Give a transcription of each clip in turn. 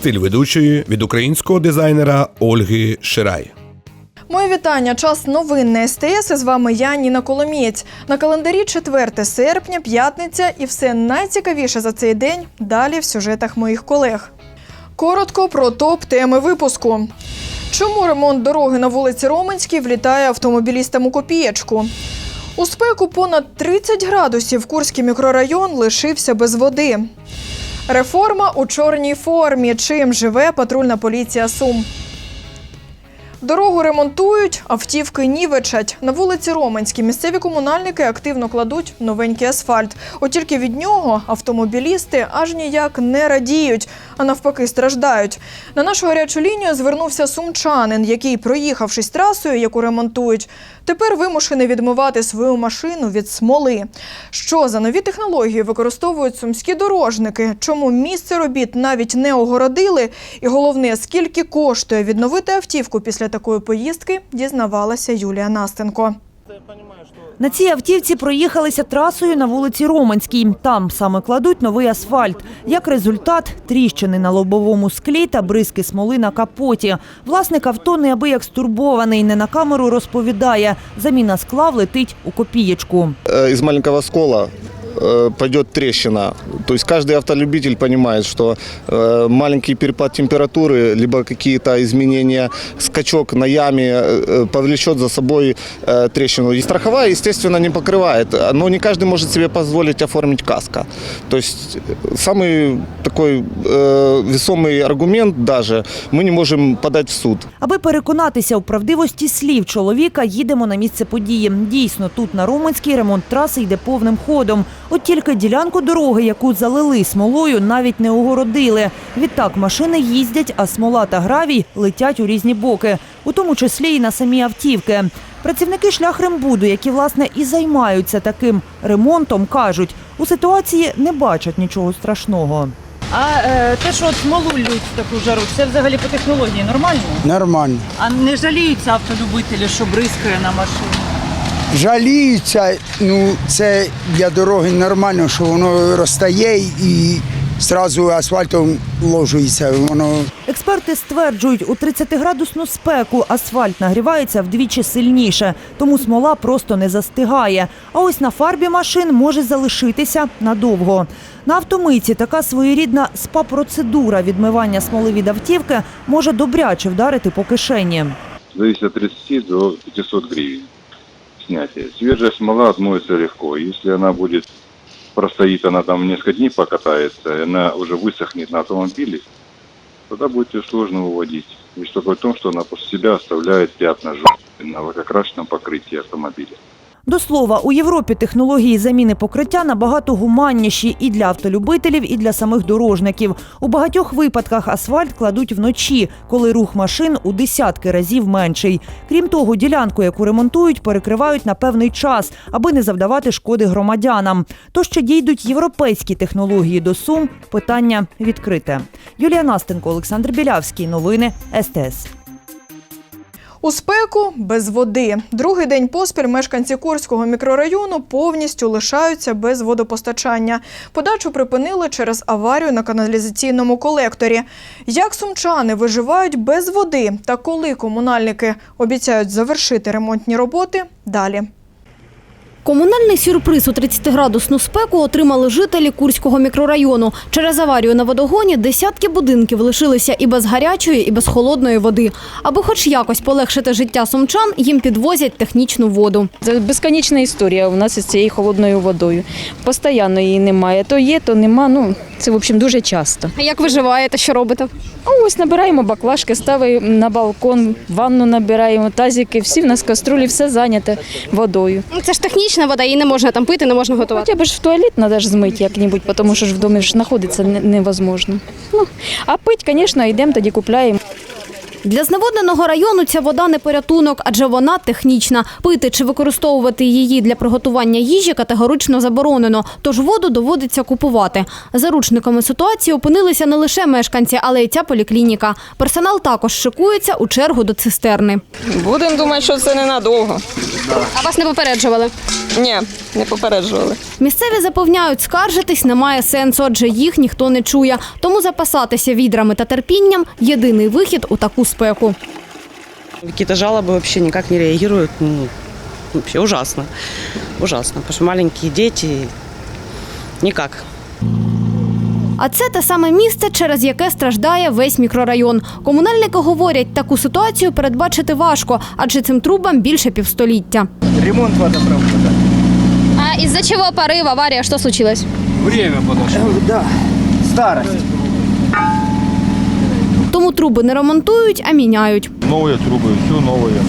Стиль ведучої від українського дизайнера Ольги Ширай. Моє вітання. Час новин на СТС. І з вами я, Ніна Коломієць. На календарі 4 серпня, п'ятниця, і все найцікавіше за цей день далі в сюжетах моїх колег. Коротко про топ теми випуску. Чому ремонт дороги на вулиці Роменській влітає автомобілістам у копієчку? У спеку понад 30 градусів Курський мікрорайон лишився без води. Реформа у чорній формі. Чим живе патрульна поліція Сум? Дорогу ремонтують, автівки нівечать. На вулиці Роменській місцеві комунальники активно кладуть новенький асфальт. От тільки від нього автомобілісти аж ніяк не радіють, а навпаки страждають. На нашу гарячу лінію звернувся сумчанин, який, проїхавшись трасою, яку ремонтують, тепер вимушений відмивати свою машину від смоли. Що за нові технології використовують сумські дорожники? Чому місце робіт навіть не огородили? І головне, скільки коштує відновити автівку після такої поїздки, дізнавалася Юлія Настенко. На цій автівці проїхалися трасою на вулиці Романській. Там саме кладуть новий асфальт. Як результат – тріщини на лобовому склі та бризки смоли на капоті. Власник авто неабияк стурбований, не на камеру розповідає. Заміна скла влетить у копієчку. Із из маленького скола пойдет трещина. То есть каждый автолюбитель понимает, что э, маленький перепад температуры, либо какие-то изменения, скачок на яме э, повлечет за собой э, трещину. И страховая, естественно, не покрывает, но не каждый может себе позволить оформить каско. То есть э, самый такой э, весомый аргумент даже мы не можем подать в суд. Аби переконатися у правдивості слів чоловіка, їдемо на місце події. Дійсно, тут на Романській ремонт траси йде повним ходом. От тільки ділянку дороги, яку залили смолою, навіть не огородили. Відтак машини їздять, а смола та гравій летять у різні боки, у тому числі і на самі автівки. Працівники шляхрембуду, які власне і займаються таким ремонтом, кажуть, у ситуації не бачать нічого страшного. А е, те, що от смолу лють в таку жару, це взагалі по технології нормально? Нормально. А не жаліються автолюбителі, що бризкає на машину? Жаліються, ну це для дороги нормально, що воно розтає і одразу асфальтом ложується. Воно Експерти стверджують, у 30-градусну спеку асфальт нагрівається вдвічі сильніше, тому смола просто не застигає. А ось на фарбі машин може залишитися надовго. На автомийці така своєрідна спа-процедура відмивання смоли від автівки може добряче вдарити по кишені. зависит от 30 до 500 гривен снятие. Свежая смола отмоется легко. Если она будет простоит, она там несколько дней покатается, и она уже высохнет на автомобиле, тогда будет ее сложно выводить. Лишь только в том, что она после себя оставляет пятна желтые на лакокрасочном покрытии автомобиля. До слова, у Європі технології заміни покриття набагато гуманніші і для автолюбителів, і для самих дорожників. У багатьох випадках асфальт кладуть вночі, коли рух машин у десятки разів менший. Крім того, ділянку, яку ремонтують, перекривають на певний час, аби не завдавати шкоди громадянам. То ще дійдуть європейські технології до Сум. Питання відкрите. Юлія Настенко, Олександр Білявський. Новини СТС. У спеку без води. Другий день поспіль мешканці Курського мікрорайону повністю лишаються без водопостачання. Подачу припинили через аварію на каналізаційному колекторі. Як сумчани виживають без води та коли комунальники обіцяють завершити ремонтні роботи далі. Комунальний сюрприз у 30-градусну спеку отримали жителі Курського мікрорайону. Через аварію на водогоні десятки будинків лишилися і без гарячої, і без холодної води. Аби хоч якось полегшити життя сумчан, їм підвозять технічну воду. Це безконечна історія у нас із цією холодною водою. Постоянно її немає. То є, то нема. Ну це в общем дуже часто. А як виживаєте? Що робите? А ось набираємо баклажки, ставимо на балкон, ванну набираємо, тазики. Всі в нас каструлі, все зайняте водою. Ну, Це ж технічна вода, її не можна там пити, не можна готувати. Хоча б ж в туалет треба ж змити як-небудь, тому що ж в домі ж знаходиться невозможно. Ну, а пити, звісно, йдемо тоді купляємо. Для зневодненого району ця вода не порятунок, адже вона технічна. Пити чи використовувати її для приготування їжі категорично заборонено, тож воду доводиться купувати. Заручниками ситуації опинилися не лише мешканці, але й ця поліклініка. Персонал також шикується у чергу до цистерни. Будемо думати, що це ненадовго. А вас не попереджували? Ні, не попереджували. Місцеві запевняють, скаржитись немає сенсу, адже їх ніхто не чує. Тому запасатися відрами та терпінням єдиний вихід у таку спеку. Какие-то жалобы вообще никак не реагируют. Ну, вообще ужасно. Ужасно. Потому что маленькие дети никак. А це те саме місце, через яке страждає весь мікрорайон. Комунальники говорять, таку ситуацію передбачити важко, адже цим трубам більше півстоліття. Ремонт водопровода. А із-за чого порив, аварія, що случилось? Да. Старость. Тому труби не ремонтують, а міняють. Новые трубы, все новые.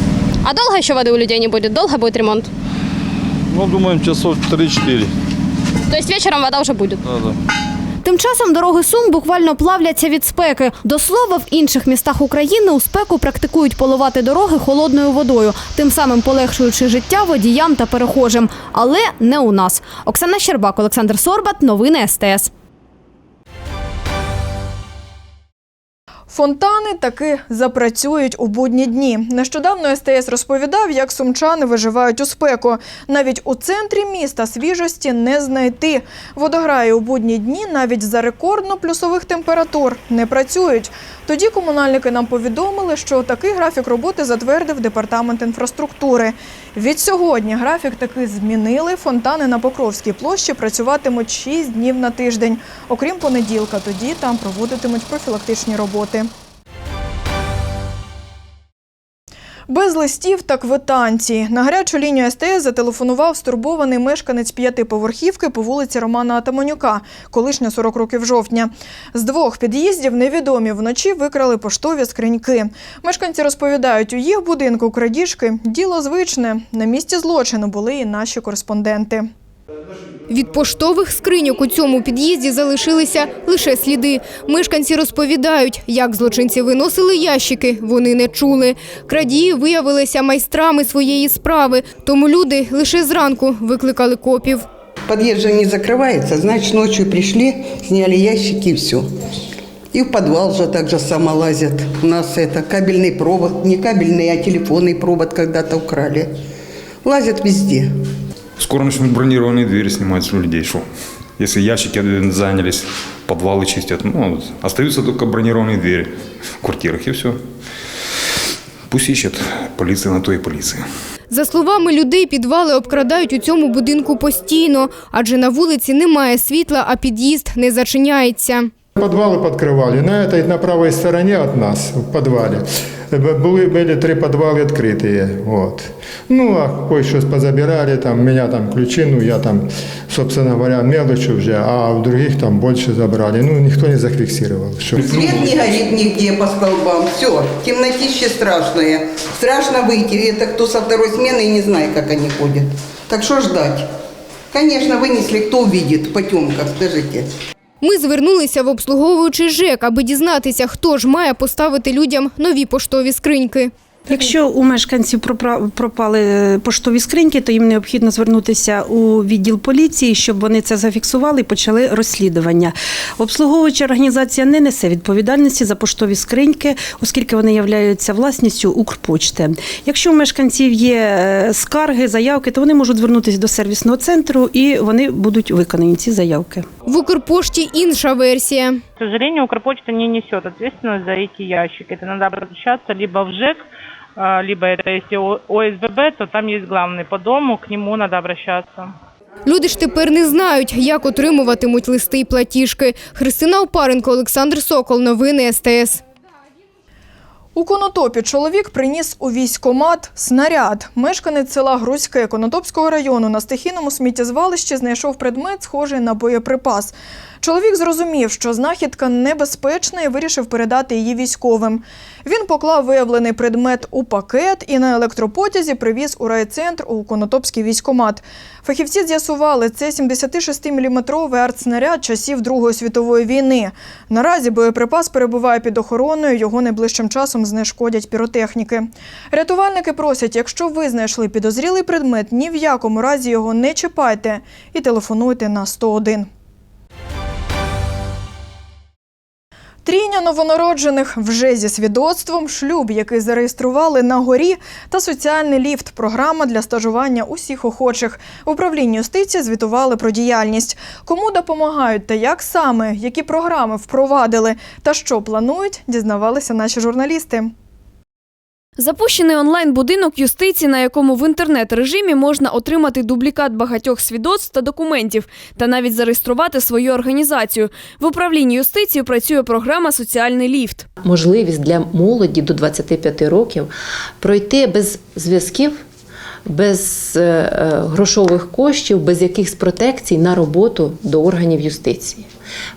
А довго ще води у людей не буде? Довго буде ремонт? Ну, думаем, часов 3-4. Тобто вечором вода вже буде. Да, да. Тим часом дороги Сум буквально плавляться від спеки. До слова, в інших містах України у спеку практикують поливати дороги холодною водою, тим самим полегшуючи життя водіям та перехожим. Але не у нас. Оксана Щербак, Олександр Сорбат. Новини СТС. Фонтани таки запрацюють у будні дні. Нещодавно СТС розповідав, як сумчани виживають у спеку. Навіть у центрі міста свіжості не знайти. Водограї у будні дні навіть за рекордно плюсових температур не працюють. Тоді комунальники нам повідомили, що такий графік роботи затвердив департамент інфраструктури. Від сьогодні графік таки змінили. Фонтани на Покровській площі працюватимуть 6 днів на тиждень. Окрім понеділка, тоді там проводитимуть профілактичні роботи. Без листів та квитанцій. На гарячу лінію СТС зателефонував стурбований мешканець п'ятиповерхівки по вулиці Романа Атаманюка, колишня 40 років жовтня. З двох під'їздів невідомі вночі викрали поштові скриньки. Мешканці розповідають, у їх будинку крадіжки – діло звичне. На місці злочину були і наші кореспонденти. Від поштових скриньок у цьому під'їзді залишилися лише сліди. Мешканці розповідають, як злочинці виносили ящики, вони не чули. Крадії виявилися майстрами своєї справи, тому люди лише зранку викликали копів. Подъезд же не закрывается, значит, ночью пришли, сняли ящики и все. И в подвал же так же само лазят. У нас это кабельный провод, не кабельный, а телефонный провод когда-то украли. Лазят везде. Скоро начнут бронированные двери снимать с людей. Шо? Если ящики занялись, подвалы чистят, ну, остаются только бронированные двери в квартирах и все. Пусть ищет полиция на то и полиция. За словами людей, підвали обкрадають у цьому будинку постійно, адже на вулиці немає світла, а під'їзд не зачиняється. Подвалы подкрывали. На этой, на правой стороне от нас, в подвале, были, были три подвала открытые. Вот. Ну, а кое-что позабирали, там, у меня там ключи, ну, я там, собственно говоря, мелочи уже, а в других там больше забрали. Ну, никто не зафиксировал. Что... Свет не горит нигде по столбам. Все, темнотище страшное. Страшно выйти. Это кто со второй смены, не знаю, как они ходят. Так что ждать? Конечно, вынесли, кто увидит в потемках, скажите. Ми звернулися в обслуговуючий ЖЕК, аби дізнатися, хто ж має поставити людям нові поштові скриньки. Якщо у мешканців пропра- пропали поштові скриньки, то їм необхідно звернутися у відділ поліції, щоб вони це зафіксували і почали розслідування. Обслуговуюча організація не несе відповідальності за поштові скриньки, оскільки вони являються власністю Укрпочти. Якщо у мешканців є е, скарги, заявки, то вони можуть звернутися до сервісного центру і вони будуть виконані ці заявки. В Укрпошті інша версія. К сожалению, Укрпочта не несет ответственность за эти ящики. Это надо обращаться либо в ЖЭК, а, либо это если ОСББ, то там есть главный по дому, к нему надо обращаться. Люди ж тепер не знають, як отримуватимуть листи і платіжки. Христина Опаренко, Олександр Сокол. Новини СТС. У Конотопі чоловік приніс у військомат снаряд. Мешканець села Грузьке Конотопського району на стихійному сміттєзвалищі знайшов предмет, схожий на боєприпас. Чоловік зрозумів, що знахідка небезпечна і вирішив передати її військовим. Він поклав виявлений предмет у пакет і на електропотязі привіз у райцентр у Конотопський військомат. Фахівці з'ясували, це 76-мм артснаряд часів Другої світової війни. Наразі боєприпас перебуває під охороною. Його найближчим часом знешкодять піротехніки. Рятувальники просять, якщо ви знайшли підозрілий предмет, ні в якому разі його не чіпайте і телефонуйте на 101. Трійня новонароджених вже зі свідоцтвом, шлюб, який зареєстрували на горі, та соціальний ліфт програма для стажування усіх охочих. В управлінні юстиції звітували про діяльність. Кому допомагають та як саме, які програми впровадили та що планують, дізнавалися наші журналісти. Запущений онлайн-будинок юстиції, на якому в інтернет-режимі можна отримати дублікат багатьох свідоцтв та документів та навіть зареєструвати свою організацію. В управлінні юстиції працює програма Соціальний ліфт. можливість для молоді до 25 років пройти без зв'язків, без е, е, грошових коштів, без якихось протекцій на роботу до органів юстиції.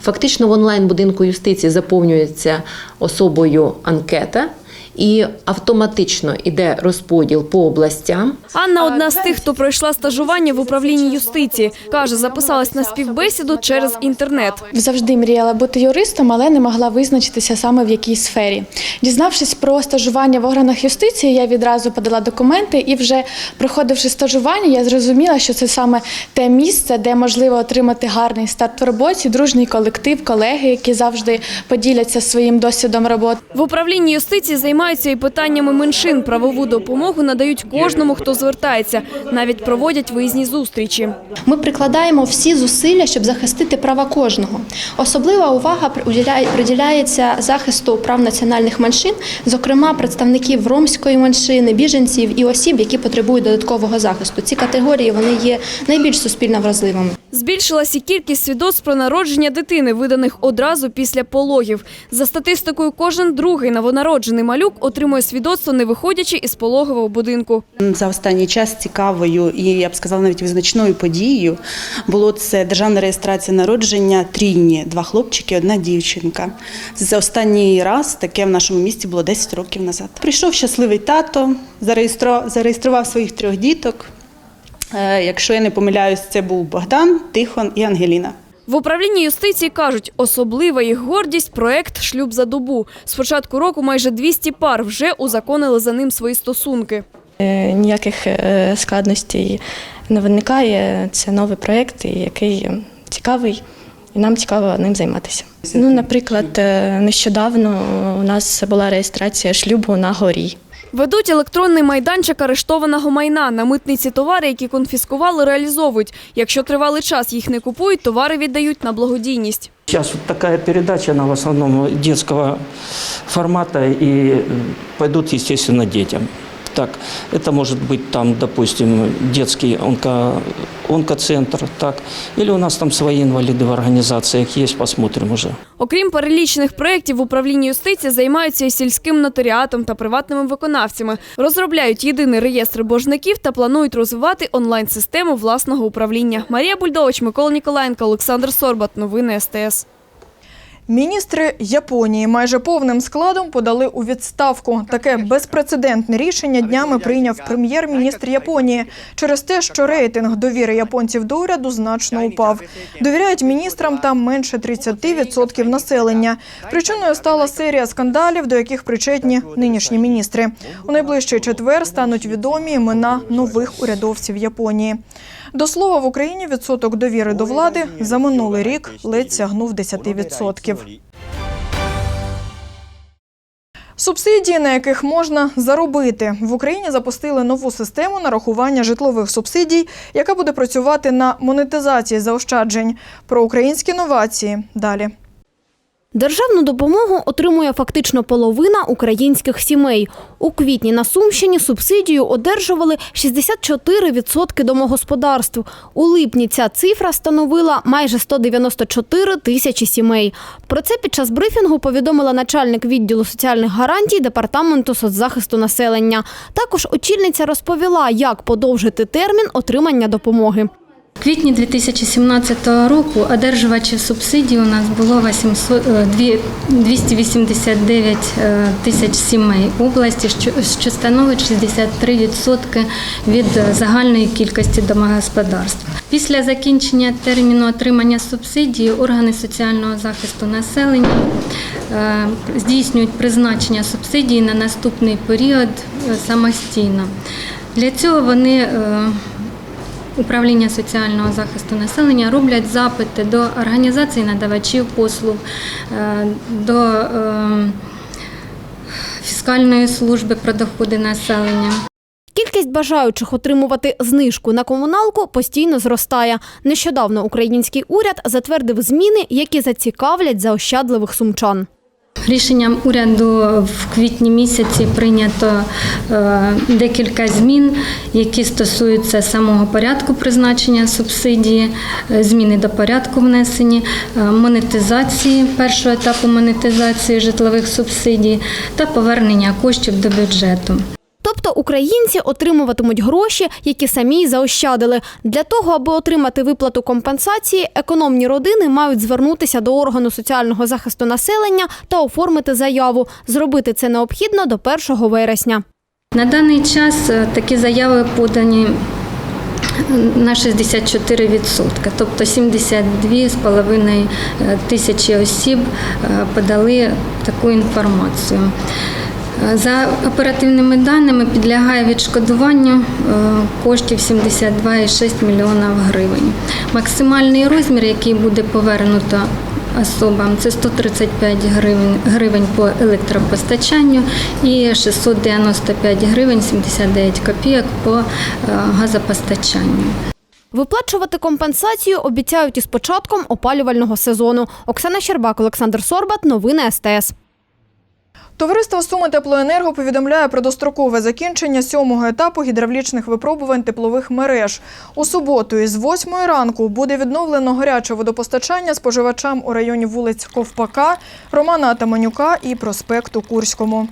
Фактично в онлайн-будинку юстиції заповнюється особою анкета. І автоматично йде розподіл по областям. Анна одна з тих, хто пройшла стажування в управлінні юстиції. Каже, записалась на співбесіду через інтернет. Завжди мріяла бути юристом, але не могла визначитися саме в якій сфері. Дізнавшись про стажування в органах юстиції, я відразу подала документи і вже проходивши стажування, я зрозуміла, що це саме те місце, де можливо отримати гарний старт в роботі, дружній колектив, колеги, які завжди поділяться своїм досвідом роботи. В управлінні юстиції займаються і питаннями меншин. Правову допомогу надають кожному, хто звертається. Навіть проводять виїзні зустрічі. Ми прикладаємо всі зусилля, щоб захистити права кожного. Особлива увага приділяється захисту прав національних меншин, зокрема представників ромської меншини, біженців і осіб, які потребують додаткового захисту. Ці категорії вони є найбільш суспільно вразливими. Збільшилась і кількість свідоцтв про народження дитини, виданих одразу після пологів. За статистикою, кожен другий новонароджений малюк отримує свідоцтво, не виходячи із пологового будинку. За останній час цікавою і я б сказала навіть визначною подією було це державна реєстрація народження трійні, два хлопчики, одна дівчинка. За останній раз таке в нашому місті було 10 років назад. Прийшов щасливий тато, зареєстрував, своїх трьох діток. Е, Якщо я не помиляюсь, це був Богдан, Тихон і Ангеліна. В управлінні юстиції кажуть, особлива їх гордість – проект «Шлюб за добу». З початку року майже 200 пар вже узаконили за ним свої стосунки. Е, Ніяких е, складностей не виникає. Це новий проєкт, який цікавий, і нам цікаво ним займатися. Ну, наприклад, нещодавно у нас була реєстрація шлюбу на горі. Ведуть електронний майданчик арештованого майна. На митниці товари, які конфіскували, реалізовують. Якщо тривалий час їх не купують, товари віддають на благодійність. Вот такая передача, она в основном детского формата и підуть, пойдут, естественно, детям. Так, это может быть там, допустим, детский онко, онкоцентр, так, или у нас там свои инвалиды в организациях есть, посмотрим уже. Окрім перелічених проєктів, в управлінні юстиції займаються і сільським нотаріатом та приватними виконавцями. Розробляють єдиний реєстр боржників та планують розвивати онлайн-систему власного управління. Марія Бульдович, Микола Ніколаєнко, Олександр Сорбат. Новини СТС. Міністри Японії майже повним складом подали у відставку. Таке безпрецедентне рішення днями прийняв прем'єр-міністр Японії через те, що рейтинг довіри японців до уряду значно упав. Довіряють міністрам там менше 30% населення. Причиною стала серія скандалів, до яких причетні нинішні міністри. У найближчий четвер стануть відомі імена нових урядовців Японії. До слова, в Україні відсоток довіри до влади за минулий рік ледь сягнув 10%. Субсидії, на яких можна заробити в Україні, запустили нову систему нарахування житлових субсидій, яка буде працювати на монетизації заощаджень. Про українські новації далі. Державну допомогу отримує фактично половина українських сімей. У квітні на Сумщині субсидію одержували 64% домогосподарств. У липні ця цифра становила майже 194 тисячі сімей. Про це під час брифінгу повідомила начальник відділу соціальних гарантій Департаменту соцзахисту населення. Також очільниця розповіла, як подовжити термін отримання допомоги. В квітні 2017 року одержувачів субсидій у нас було 800, е, дві- 289 е, тисяч сімей області, що, становить 63% від е, загальної кількості домогосподарств. Після закінчення терміну отримання субсидії органи соціального захисту населення е, здійснюють призначення субсидії на наступний період е, самостійно. Для цього вони е, Управління соціального захисту населення роблять запити до організацій надавачів послуг, е, до е, фіскальної служби про доходи населення. Кількість бажаючих отримувати знижку на комуналку постійно зростає. Нещодавно український уряд затвердив зміни, які зацікавлять заощадливих сумчан. Рішенням уряду в квітні місяці прийнято декілька змін, які стосуються самого порядку призначення субсидії, е, зміни до порядку внесені, е, монетизації першого етапу монетизації житлових субсидій та повернення коштів до бюджету. Тобто українці отримуватимуть гроші, які самі заощадили. Для того, аби отримати виплату компенсації, економні родини мають звернутися до органу соціального захисту населення та оформити заяву. Зробити це необхідно до 1 вересня. На даний час е, такі заяви подані на 64%, тобто 72,5 тисячі осіб е, подали таку інформацію. Е, За оперативними даними підлягає відшкодуванню е, коштів 72,6 мільйона гривень. Максимальний розмір, який буде повернуто особам, це 135 гривень, гривень по електропостачанню і 695 гривень 79 копійок по е, газопостачанню. Виплачувати компенсацію обіцяють із початком опалювального сезону. Оксана Щербак, Олександр Сорбат. Новини СТС. Товариство Суми Теплоенерго повідомляє про дострокове закінчення сьомого етапу гідравлічних випробувань теплових мереж. У суботу із 8 ранку буде відновлено гаряче водопостачання споживачам у районі вулиць Ковпака, Романа Атаманюка і проспекту Курському.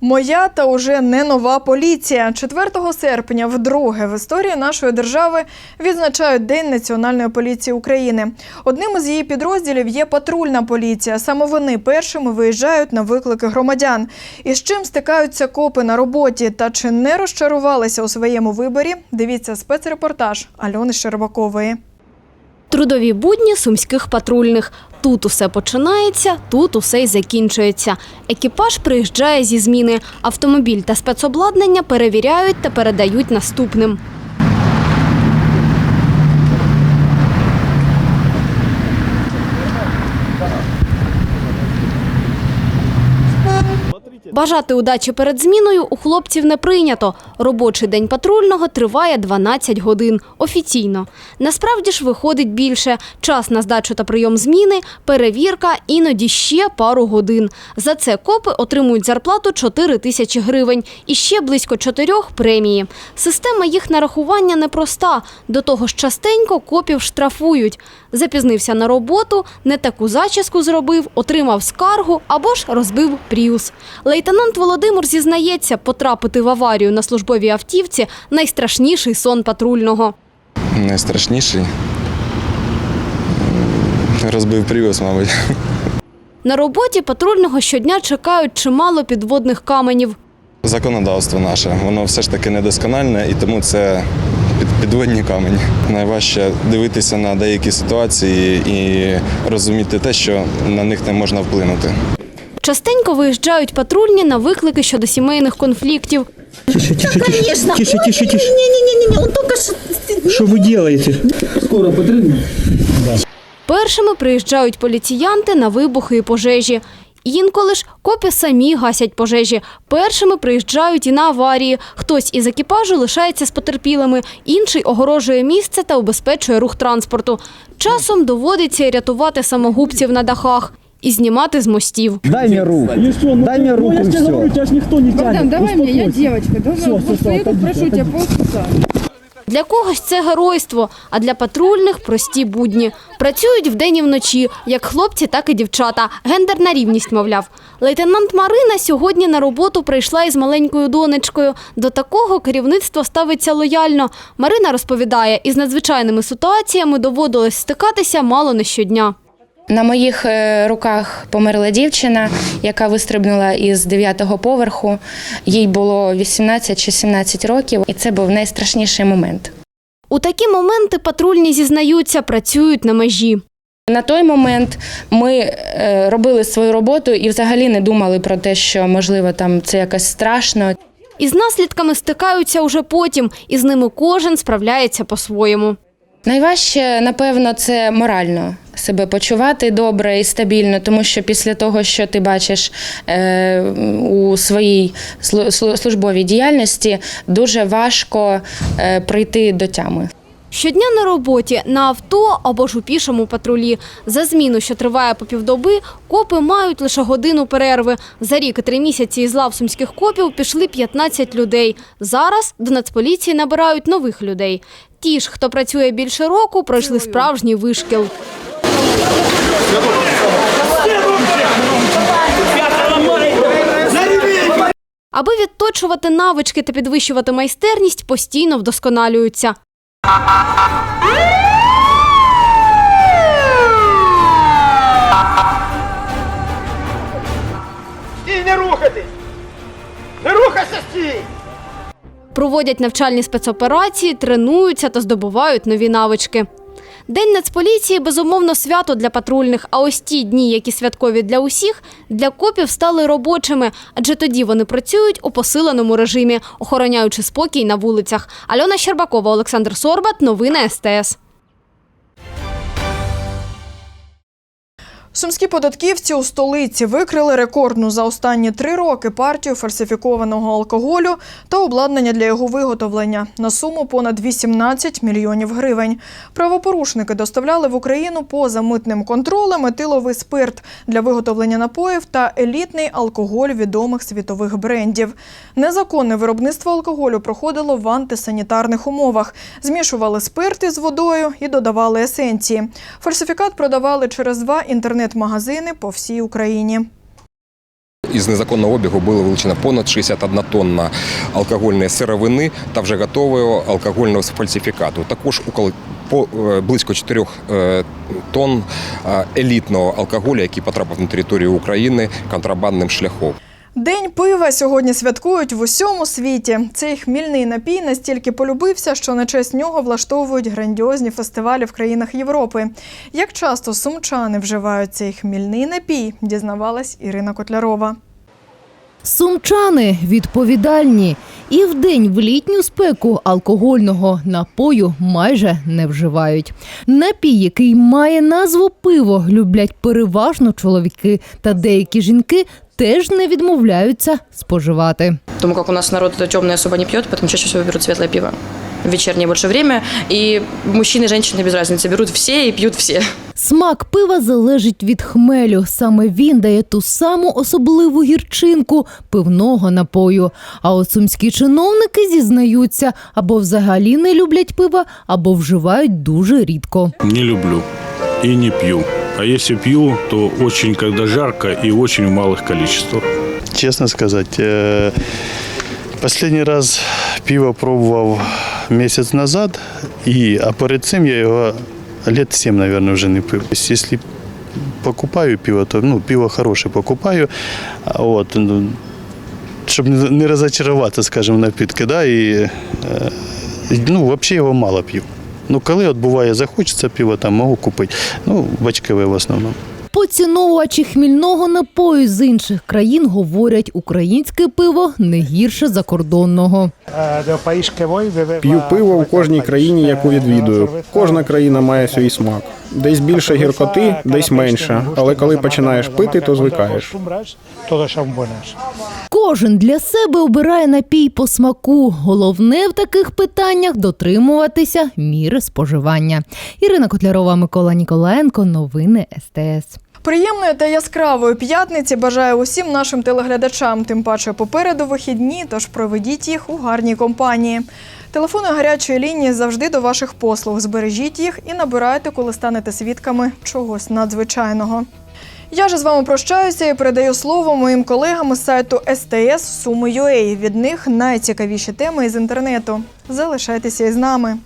Моя та уже не нова поліція. 4 серпня, вдруге в історії нашої держави відзначають День Національної поліції України. Одним із її підрозділів є патрульна поліція. Саме вони першими виїжджають на виклики громадян. І з чим стикаються копи на роботі та чи не розчарувалися у своєму виборі? Дивіться спецрепортаж Альони Щербакової. Трудові будні сумських патрульних. Тут усе починається, тут усе й закінчується. Екіпаж приїжджає зі зміни. Автомобіль та спецобладнання перевіряють та передають наступним. Бажати удачі перед зміною у хлопців не прийнято. Робочий день патрульного триває 12 годин офіційно. Насправді ж виходить більше. Час на здачу та прийом зміни, перевірка, іноді ще пару годин. За це копи отримують зарплату 4 тисячі гривень і ще близько чотирьох премії. Система їх нарахування непроста. До того ж, частенько копів штрафують. Запізнився на роботу, не таку зачіску зробив, отримав скаргу або ж розбив пріус. Лейтенант Володимир зізнається, потрапити в аварію на службовій автівці найстрашніший сон патрульного. Найстрашніший. Розбив привіз, мабуть. На роботі патрульного щодня чекають чимало підводних каменів. Законодавство наше, воно все ж таки недоскональне і тому це підводні камені. Найважче дивитися на деякі ситуації і розуміти те, що на них не можна вплинути. Частенько виїжджають патрульні на виклики щодо сімейних конфліктів. Тише, тише, тише, тише, тише, тише. Не-не-не, он только что... Что вы делаете? Скоро потрібно? Першими приїжджають поліціянти на вибухи і пожежі. Інколи ж копи самі гасять пожежі. Першими приїжджають і на аварії. Хтось із екіпажу лишається з потерпілими, інший огорожує місце та убезпечує рух транспорту. Часом доводиться й рятувати самогубців на дахах і знімати з мостів. Дай мне руку. Дай мне руку и все. тебя ж никто не тянет. давай мне, я девочка. Давай, Всё, всё, всё, я тут отойдите, прошу тебя отойдите. полчаса. Для когось це геройство, а для патрульних прості будні. Працюють вдень і вночі, як хлопці, так і дівчата. Гендерна рівність, мовляв. Лейтенант Марина сьогодні на роботу прийшла із маленькою донечкою. До такого керівництво ставиться лояльно. Марина розповідає, із надзвичайними ситуаціями доводилось стикатися мало не щодня. На моїх е, руках померла дівчина, яка вистрибнула із 9-го поверху. Їй було 18 чи 17 років, і це був найстрашніший момент. У такі моменти патрульні зізнаються, працюють на межі. На той момент ми е, робили свою роботу і взагалі не думали про те, що можливо там це якось страшно. Із наслідками стикаються уже потім, і з ними кожен справляється по-своєму. Найважче, напевно, це морально себе почувати добре і стабільно, тому що після того, що ти бачиш е, у своїй слу- слу- службовій діяльності, дуже важко е, прийти до тями. Щодня на роботі, на авто або ж у пішому патрулі. За зміну, що триває по півдоби, копи мають лише годину перерви. За рік і три місяці із лав сумських копів пішли 15 людей. Зараз до Нацполіції набирають нових людей. Ті ж, хто працює більше року, пройшли справжній вишкіл. Аби відточувати навички та підвищувати майстерність, постійно вдосконалюються. Стій, не рухати! Не рухайся, стій! Проводять навчальні спецоперації, тренуються та здобувають нові навички. День Нацполіції безумовно свято для патрульних. А ось ті дні, які святкові для усіх, для копів стали робочими, адже тоді вони працюють у посиленому режимі, охороняючи спокій на вулицях. Альона Щербакова, Олександр Сорбат. Новини СТС. Сумські податківці у столиці викрили рекордну за останні три роки партію фальсифікованого алкоголю та обладнання для його виготовлення на суму понад 18 мільйонів гривень. Правопорушники доставляли в Україну поза митним контролем етиловий спирт для виготовлення напоїв та елітний алкоголь відомих світових брендів. Незаконне виробництво алкоголю проходило в антисанітарних умовах. Змішували спирт із водою і додавали есенції. Фальсифікат продавали через два інтернет-магазини по всій Україні. Із незаконного обігу було вилучено понад 61 тонна алкогольної сировини та вже готового алкогольного фальсифікату. Також е, близько 4 е, тонн е, елітного алкоголю, який потрапив на територію України контрабандним шляхом. День пива сьогодні святкують в усьому світі. Цей хмільний напій настільки полюбився, що на честь нього влаштовують грандіозні фестивалі в країнах Європи. Як часто сумчани вживають цей хмільний напій, дізнавалась Ірина Котлярова. Сумчани відповідальні і вдень в літню спеку алкогольного напою майже не вживають. Напій, який має назву пиво, люблять переважно чоловіки, та деякі жінки теж не відмовляються споживати. Потому как у нас народ это темное особо не пьет, поэтому чаще всего берут светлое пиво. В вечернее больше время. И мужчины и женщины без разницы. Берут все и пьют все. Смак пива залежить від хмелю. Саме він дає ту саму особливу гірчинку пивного напою. А от сумські чиновники зізнаються або взагалі не люблять пива, або вживають дуже рідко. Не люблю и не пью. А если пью, то очень, когда жарко и очень в малых количествах. Честно сказать, э, последний раз пиво пробував місяць назад, і, а перед цим я його лет 7, наверное, вже не пив. Тобто, Якщо покупаю пиво, то ну, пиво хороше покупаю, а от, ну, щоб не не розочаруватися, скажімо, напитки, да, і, е, ну, взагалі його мало п'ю. Ну, коли от буває, захочеться пиво, там можу купити. Ну, бачкове в основному. Поціновувачі хмільного напою з інших країн говорять, українське пиво не гірше закордонного. П'ю пиво у кожній країні, яку відвідую. Кожна країна має свій смак. Десь більше гіркоти, десь менше. Але коли починаєш пити, то звикаєш. Кожен для себе обирає напій по смаку. Головне в таких питаннях дотримуватися міри споживання. Ірина Котлярова, Микола Ніколаєнко. Новини СТС. Приємної та яскравої п'ятниці бажаю усім нашим телеглядачам. Тим паче попереду вихідні, тож проведіть їх у гарній компанії. Телефони гарячої лінії завжди до ваших послуг. Збережіть їх і набирайте, коли станете свідками чогось надзвичайного. Я ж з вами прощаюся і передаю слово моїм колегам з сайту СТС Суми.UA. Від них найцікавіші теми із інтернету. Залишайтеся із нами.